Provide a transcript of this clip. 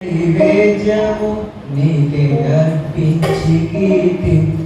నైవేద్యము నీకే అర్పించి కీర్తింతును